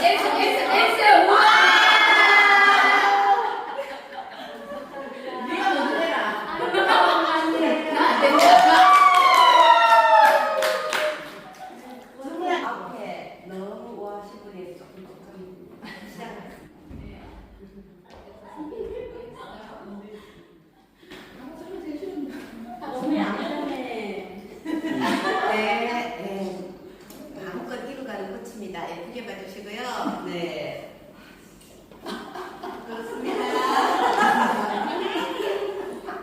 댄스 댄스 댄스 우와 네가 먼저 해라 나안 된다 정말 앞에 너무 우아하신 분이 조금 조금 시작을 네, 네. 마음껏 이루가는 꽃입니다. 예쁘게 봐주시고요. 네. 그렇습니다.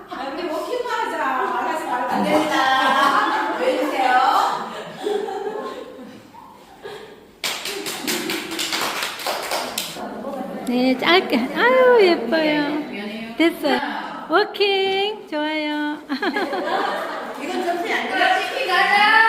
아, 우리 워킹만 하자. 말하지 말고. 안 됩니다. 보여주세요. 네, 짧게. 아유, 예뻐요. 됐어요. 워킹. 좋아요. 이건 점수이 안. 그렇지 치킨 가자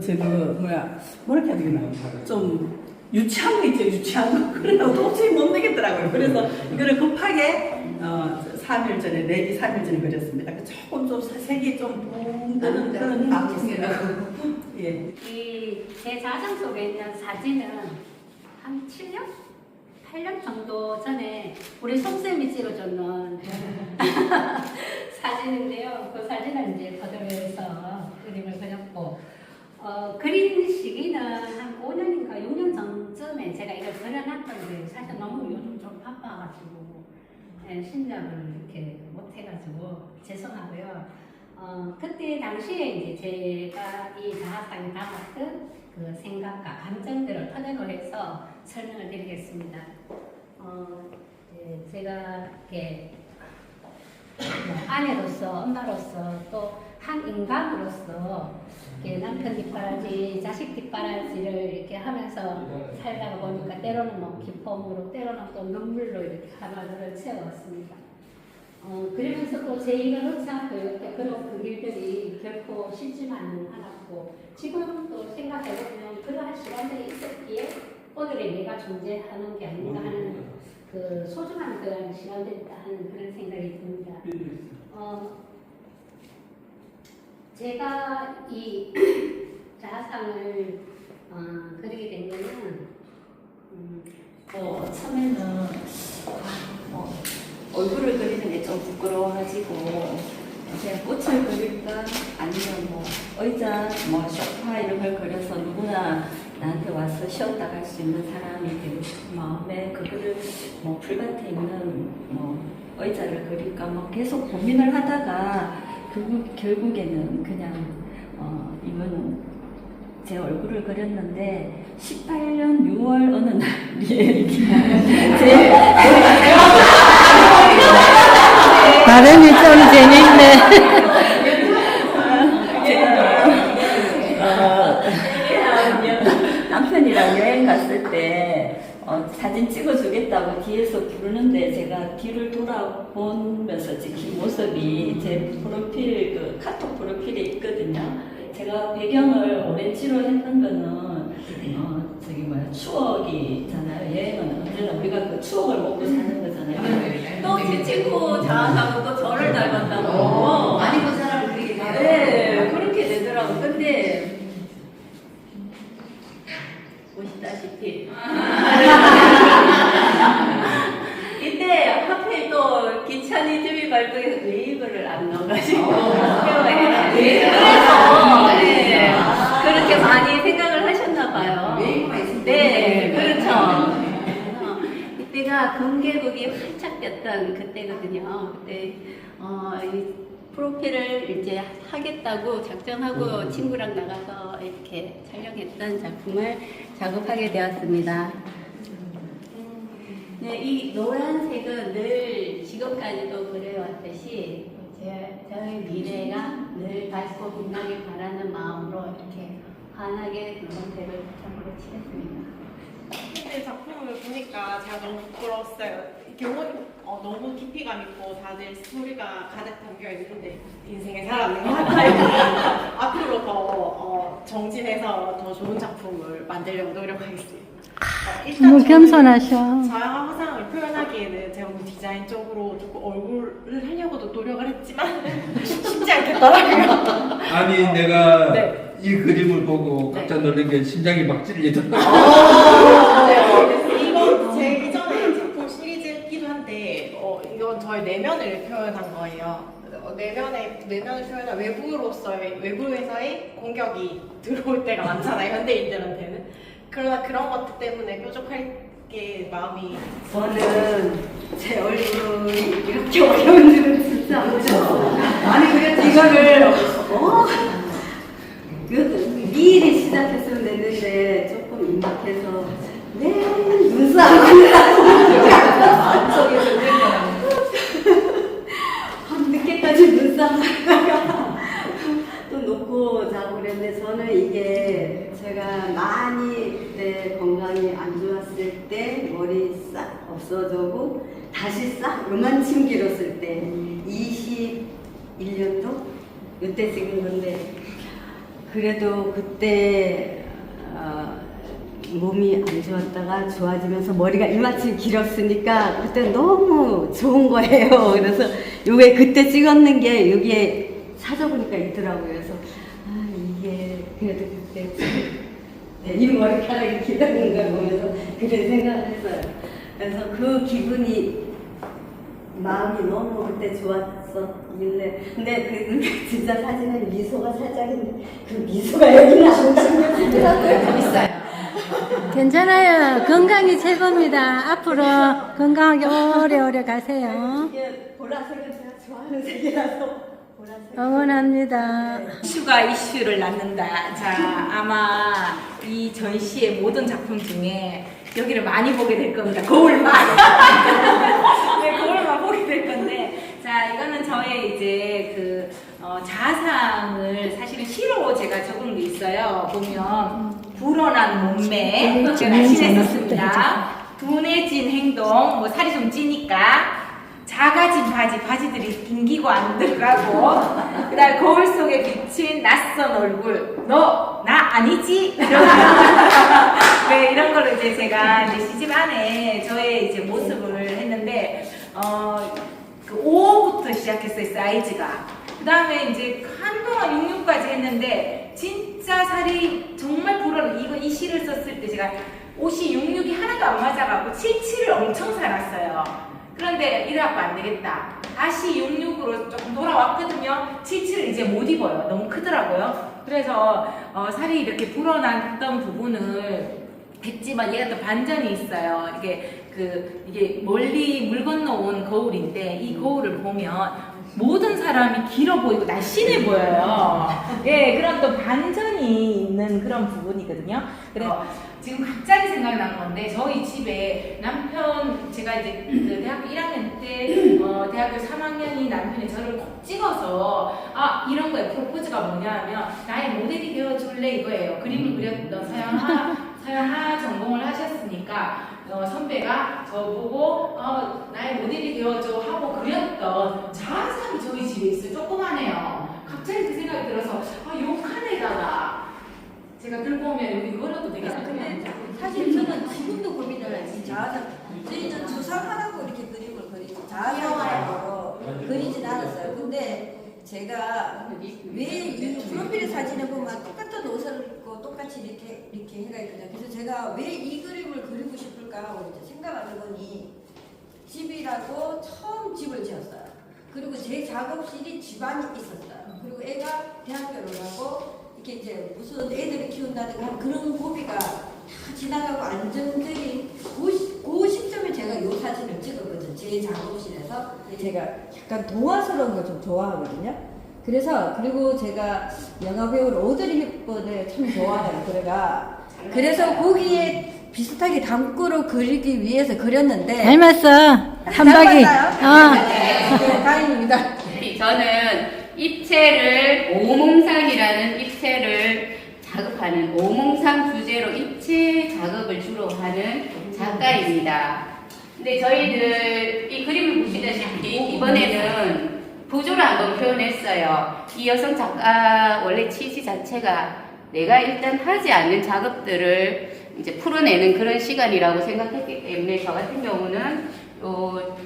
저거 뭐야 뭐라 해야 되나? 좀 유치한 거 있죠 유치한 거. 그래서 도저히 못 내겠더라고요. 그래서 이거를 급하게 어 3일 전에 내지 3일 전에 그렸습니다. 그 조금 좀 색이 좀붕 뜨는 그런 감성이라고 예. 이제 자장 속에 있는 사진은 한 7년? 8년 정도 전에 우리 송쌤이 찍어줬는 사진인데요. 그 사진을 이제 그대로해서 그림을 그렸고 어, 그린 시기는 한 5년인가 6년 전쯤에 제가 이걸 그려놨던데 사실 너무 요즘 좀 바빠가지고 예, 신작을 이렇게 못해가지고 죄송하고요. 어, 그때 당시에 이제 제가 이 자화상에 담았던 그 생각과 감정들을 토대로 해서 설명을 드리겠습니다. 어, 이제 제가 이렇게 뭐 아내로서 엄마로서 또 한 인간으로서 남편 뒷바라지, 자식 뒷바라지를 이렇게 하면서 살다가 보니까 때로는 뭐 기쁨으로, 때로는 또 눈물로 이렇게 하루하루를 채워왔습니다. 어, 그러면서 또제 일을 놓지 않고 이렇게 그런 그 일들이 결코 쉽지만은 않았고 지금 또 생각해보면 그러한 시간들이 있었기에 오늘의 내가 존재하는 게 아닌가 하는 그 소중한 그런 시간들이다 하는 그런 생각이 듭니다. 어, 제가 이 자화상을 어, 그리게 된 거는 음, 어, 처음에는 아, 뭐, 얼굴을 그리는 게 좀 부끄러워가지고 그냥 꽃을 그릴까? 아니면 뭐 의자, 뭐 소파 이런 걸 그려서 누구나 나한테 와서 쉬었다 갈 수 있는 사람이 되고 싶은 마음에 그거를 뭐 풀밭에 있는 뭐 의자를 그릴까? 뭐 계속 고민을 하다가 결국, 결국에는 그냥 어, 이거는 제 얼굴을 그렸는데 18년 6월 어느 날이에 이렇게 제 발음이 좀 재밌네. 어, 남편이랑 여행 갔을 때 어, 사진 찍어주겠다고 뒤에서 부르는데 제가 뒤를 돌아보면서 찍힌 모습이 제 프로필 그 카톡 프로필에 있거든요. 제가 배경을 오렌지로 했던 거는 어, 저기 뭐야 추억이잖아요. 여행은 언제나 우리가 그 추억을 먹고 사는 거잖아요. 또 찍고 자하고 또 저를 닮았다고. 어, 많이 본 사람을 그리게 돼요. 네, 그렇게 되더라고. 근데 보시다시피 이때 하필 또 기차니즘이 발동해서 웨이브를 안 넣어가지고 네, 그래서 네, 그렇게 많이 생각을 하셨나 봐요. 웨이브가 있을 때. 네, 그렇죠. 그래서 이때가 금계국이 활짝 됐던 그때거든요. 그때 어, 이 프로필을 이제 하겠다고 작정하고 친구랑 나가서 이렇게 촬영했던 작품을 작업하게 되었습니다. 네, 이 노란색은 늘 지금까지도 그래왔듯이 제, 저의 미래가 늘 밝고 빛나길 바라는 마음으로 이렇게 환하게 노란색을 작업을 칠했습니다. 근데 작품을 보니까 제가 너무 부끄러웠어요. 경험 어, 너무 깊이감 있고 다들 스토리가 가득 담겨 있는데 인생의 사람인 것 같아요. 앞으로 더 어, 정진해서 더 좋은 작품을 만들려고 노력하겠습니다. 어, 일단 너무 저는 겸손하셔. 자아 화상을 표현하기에는 제가 뭐 디자인 쪽으로 조금 얼굴을 하려고도 노력을 했지만 쉽지 않겠더라고요. 아니 내가 네. 이 그림을 보고 깜짝 놀란 게 심장이 막 찔리더라고. 이건 제 이전에 작품 시리즈이기도 한데 어, 이건 저의 내면을 표현한 거예요. 어, 내면의 내면을 표현한 외부로서의 외부에서의 공격이 들어올 때가 많잖아요 현대인들한테는. 그러나 그런 것들 때문에 뾰족할 게 마음이 저는 제 얼굴이 이렇게 어려운 줄은 진짜 몰랐어요. 아니 그래도 이거를 어? 이것도 미리 시작했으면 됐는데 조금 임박해서 네 눈싸움을 안쪽에서 밤 늦게까지 하다가 또 놓고 자고 그랬는데 저는 이게 제가 많이 내 건강이 안 좋았을 때 머리 싹 없어져고 다시 싹 요만침 길었을 때 21년도? 이때 찍은 건데 그래도 그때 어, 몸이 안 좋았다가 좋아지면서 머리가 이마침 길었으니까 그때 너무 좋은 거예요. 그래서 요게 그때 찍었는 게 여기에 찾아보니까 있더라고요. 그래서 아 이게 그래도 그때 네, 이 머리카락이 길었는 걸 보면서 그런 생각을 했어요. 그래서 그 기분이 마음이 너무 그때 좋았 었길래 근데 그 진짜 사진에 미소가 살짝 있는데 그 미소가 여기 나오는 거 있어요. 괜찮아요. 건강이 최고입니다. 앞으로 건강하게 오래오래 가세요. 이게 보라색은 제가 좋아하는 색이라서 보라색. 응원합니다. 이슈가 이슈를 낳는다. 자, 아마 이 전시의 모든 작품 중에 여기를 많이 보게 될 겁니다. 거울만. 저의 이제 그 어, 자아상을 사실은 시로 제가 적은 게 있어요. 보면 불어난 몸매 음, 제가 날씬했었습니다. 둔해진 행동, 뭐 살이 좀 찌니까 작아진 바지, 바지들이 빙기고 안 들어가고 그다음 거울 속에 비친 낯선 얼굴, 너 나 아니지? 이런 네, 이런 걸로 이제 제가 이제 시집 안에 저의 이제 모습을 했는데 어. 그 5호부터 시작했어요 사이즈가. 그 다음에 이제 한동안 66까지 했는데 진짜 살이 정말 불어는 이거 이 시를 썼을 때 제가 옷이 66이 하나도 안 맞아가고 77을 엄청 살았어요. 그런데 이래갖고 안 되겠다. 다시 66으로 조금 돌아왔거든요. 77을 이제 못 입어요. 너무 크더라고요. 그래서 어, 살이 이렇게 불어났던 부분을 했지만 얘가 또 반전이 있어요. 이게 그 이게 멀리 물 건너 온 거울인데 이 거울을 보면 모든 사람이 길어 보이고 날씬해 보여요. 예, 그런 또 반전이 있는 그런 부분이거든요. 그래서 지금 갑자기 생각난 건데 저희 집에 남편 제가 이제 그 대학교 1학년 때 어, 대학교 3학년이 남편이 저를 꼭 찍어서 아 이런 거에 프로포즈가 뭐냐면 나의 모델이 되어줄래 이거예요. 그림을 그렸던 서양화 서양화 전공을 하셨으니까 어, 선배가 저보고 어, 나의 모델이 되어줘 하고 그렸던 자상이 저희 집에 있어요. 조그만해요. 갑자기 그 생각이 들어서 아 욕한 애다가 제가 들고 오면 여기 걸어도 되겠다. 근데 사실 저는 지금도 고민을 해요. 자아상 저희는 조상하라고 이렇게 그림을 그리지 자아상으로 그리진 않았어요. 근데 제가 왜 이 프로필 사진에 보면 똑같은 옷을 입고 똑같이 이렇게 이렇게 해가 있거든요. 그래서 제가 왜 이 그림을 하고 이제 생각을 해보니 집이라고 처음 집을 지었어요. 그리고 제 작업실이 집안이 있었어요. 그리고 애가 대학교를 가고 이렇게 이제 무슨 애들을 키운다든가 그런 고비가 다 지나가고 안정적인 그, 시- 그 시점에 제가 요 사진을 찍었거든요. 제 작업실에서 제가 약간 동화스러운 걸 좀 좋아하거든요. 그래서 그리고 제가 영화 배우를 오드리 헵번을 참 좋아해요. 그래가 그래서 거기에 비슷하게 담구로 그리기 위해서 그렸는데 닮았어. 한박이. 어. 네, 다행입니다. 저는 입체를 오몽상이라는 입체를 자극하는 오몽상 주제로 입체 작업을 주로 하는 작가입니다. 근데 저희들 이 그림을 보시다시피 이번에는 부조를 한번 표현했어요. 이 여성 작가 원래 취지 자체가 내가 일단 하지 않는 작업들을 이제 풀어내는 그런 시간이라고 생각했기 때문에 저 같은 경우는 요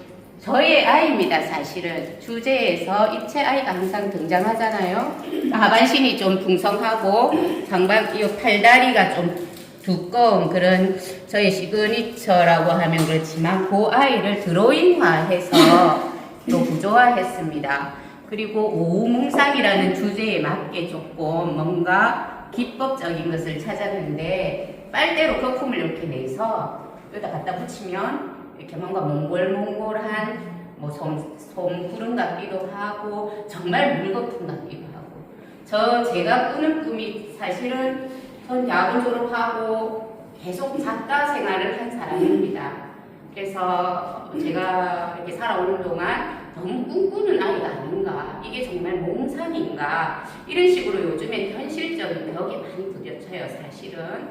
저의 아이입니다, 사실은. 주제에서 입체 아이가 항상 등장하잖아요. 하반신이 좀 풍성하고, 장반, 이 팔다리가 좀 두꺼운 그런 저의 시그니처라고 하면 그렇지만, 그 아이를 드로잉화해서 또 구조화했습니다. 그리고 오웅상이라는 주제에 맞게 조금 뭔가 기법적인 것을 찾았는데, 빨대로 거품을 이렇게 내서 여기다 갖다 붙이면 이렇게 뭔가 몽골몽골한 뭐 솜, 솜구름 같기도 하고 정말 물거품 같기도 하고 저 제가 꾸는 꿈이 사실은 전 야구 졸업하고 계속 작가 생활을 한 사람입니다. 그래서 제가 이렇게 살아오는 동안 너무 꿈꾸는 아이가 아닌가 이게 정말 몽상인가 이런 식으로 요즘엔 현실적인 벽에 많이 부딪혀요 사실은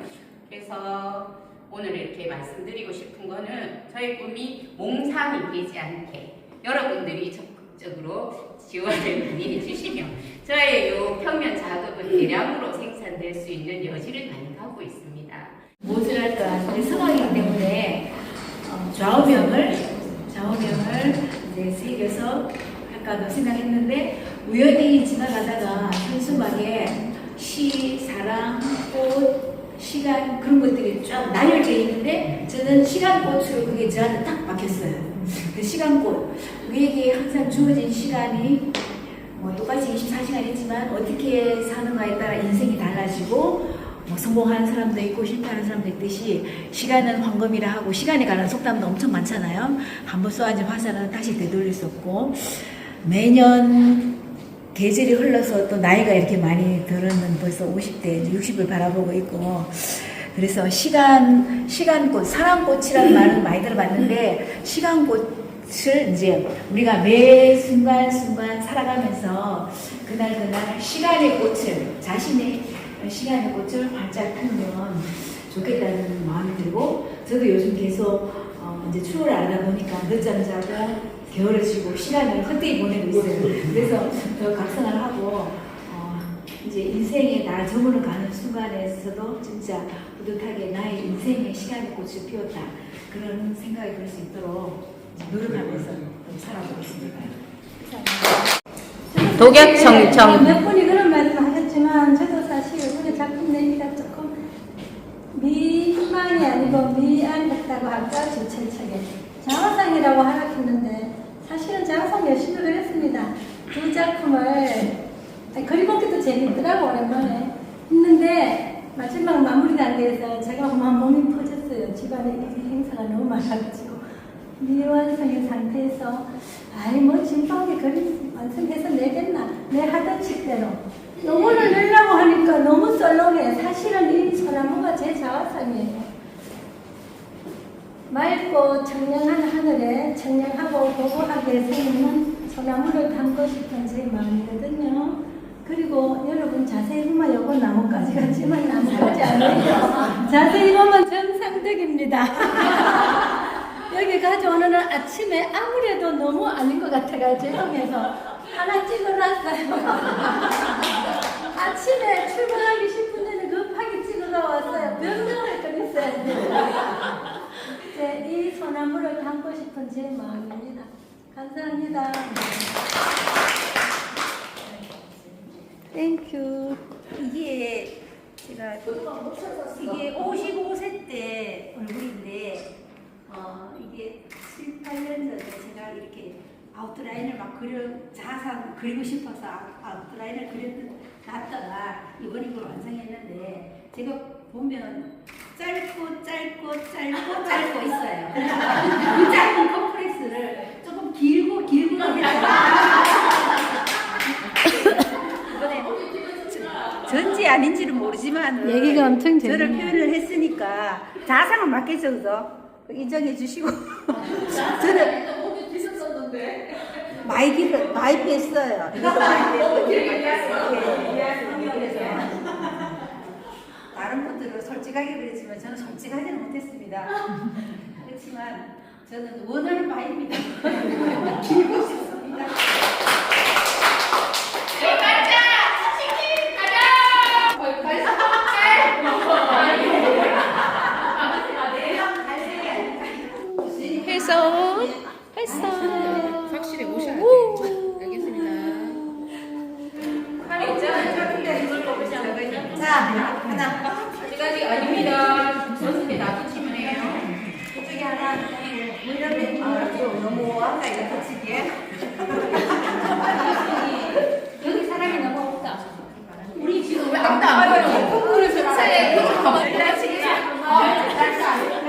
그래서 오늘 이렇게 말씀드리고 싶은 거는 저의 꿈이 몽상이 되지 않게 여러분들이 적극적으로 지원을 많이 해주시면 저의 요 평면 작업은 대량으로 생산될 수 있는 여지를 많이 갖고 있습니다. 무엇을 할까? 우리 성악이기 때문에 어, 좌우명을 좌우명을 이제 새겨서 할까도 생각했는데 우연히 지나가다가 현수막에 시, 사랑, 꽃, 시간 그런 것들이 쫙 나열되어 있는데 저는 시간꽃으로 그게 저한테 딱 박혔어요. 그 시간꽃 우리에게 항상 주어진 시간이 뭐 똑같이 24시간 있지만 어떻게 사는가에 따라 인생이 달라지고 뭐 성공하는 사람도 있고 실패하는 사람도 있듯이 시간은 황금이라 하고 시간에 관한 속담도 엄청 많잖아요. 한번 쏘아진 화살은 다시 되돌릴 수 없고 매년 계절이 흘러서 또 나이가 이렇게 많이 들었는 벌써 50대, 60을 바라보고 있고. 그래서 시간, 시간꽃, 사랑꽃이라는 말은 많이 들어봤는데 시간꽃을 이제 우리가 매 순간순간 살아가면서 그날 그날 시간의 꽃을 자신의 시간의 꽃을 활짝 피우면 좋겠다는 마음이 들고 저도 요즘 계속 어, 이제 추월을 하다 보니까 늦잠 자고 게으러지고 시간을 헛되이 보내고 있어요. 그래서 더 각성을 하고 어, 이제 인생에 나 저물어 가는 순간에서도 진짜 뿌듯하게 나의 인생의 시간의 꽃을 피웠다 그런 생각이 들 수 있도록 노력하면서 살아보겠습니다. 독약 청청 몇 분이 그런 말씀 하셨지만 저도 사실 이번에 작품 내기가 조금 미망이 아니고 미안했다고 할까 주체책에 장화상이라고 하셨는데 사실은 장화상 열심히 그렸습니다. 두 작품을 그림먹기도 재밌더라고 오랜만에. 했는데 마지막 마무리 단계에서 제가 그만 몸이 퍼졌어요. 집안에 이 행사가 너무 많아가지고. 미완성의 상태에서 아이 뭐 진박하게 그림 완성해서 내겠나? 내 하던 식대로. 요거를 내려고 하니까 너무 썰렁해. 사실은 이 소나무가 제 자화상이에요 맑고 청량한 하늘에 청량하고 고고하게 생기는 소나무를 담고 싶은 제 마음이거든요. 그리고 여러분 자세히 보면 요거 나무까지 같지만 나무까지 아니에요? 자세히 보면 정상적입니다. 여기 가져오는 아침에 아무래도 너무 아닌 것 같아가 죄송해서 하나 찍어놨어요. 아침에 출근하기 10분 전에 급하게 찍어서 왔어요. 변명을 그랬어야 돼요. 이제 이 소나무를 담고 싶은 제 마음입니다. 감사합니다. 땡큐. 이게 제가 이게 55세 때 얼굴인데 어 이게 7, 8년 전에 제가 이렇게 아웃라인을 막 그려 자상 그리고 싶어서 아웃- 아웃라인을 그렸던 놨다가 이번 이걸 완성했는데 제가 보면 짧고 짧고 짧고 짧고 있어요. 그 짧은 컴프레스를 조금 길고 길고 이번에 전지 아닌지는 모르지만 얘기가 엄청 저를 재밌네요. 표현을 했으니까 자상을 맞게 적어서 인정해 주시고 저는 많이 뺐어요. 이거 많이 뺐어요. 그래서 다른 분들은 솔직하게 그랬지만 저는 솔직하지는 못했습니다. 그렇지만 저는 원하는 바입니다. 길고 싶습니다. 해서 했어 확실히 오셔야 돼. 알겠습니다. 자, 하나, 하나. 여기까지 아닙니다. 선생님 나쁜 질문이에요. 이쪽에 하나. 물려면 아, 좀 너무 아까 이거 붙이기에. 여기 사람이 너무 없다. 우리 지금 왜 아무도 안 아, 보여? 콩쿠르에서 사에 콩쿠르. 날씨. 날씨.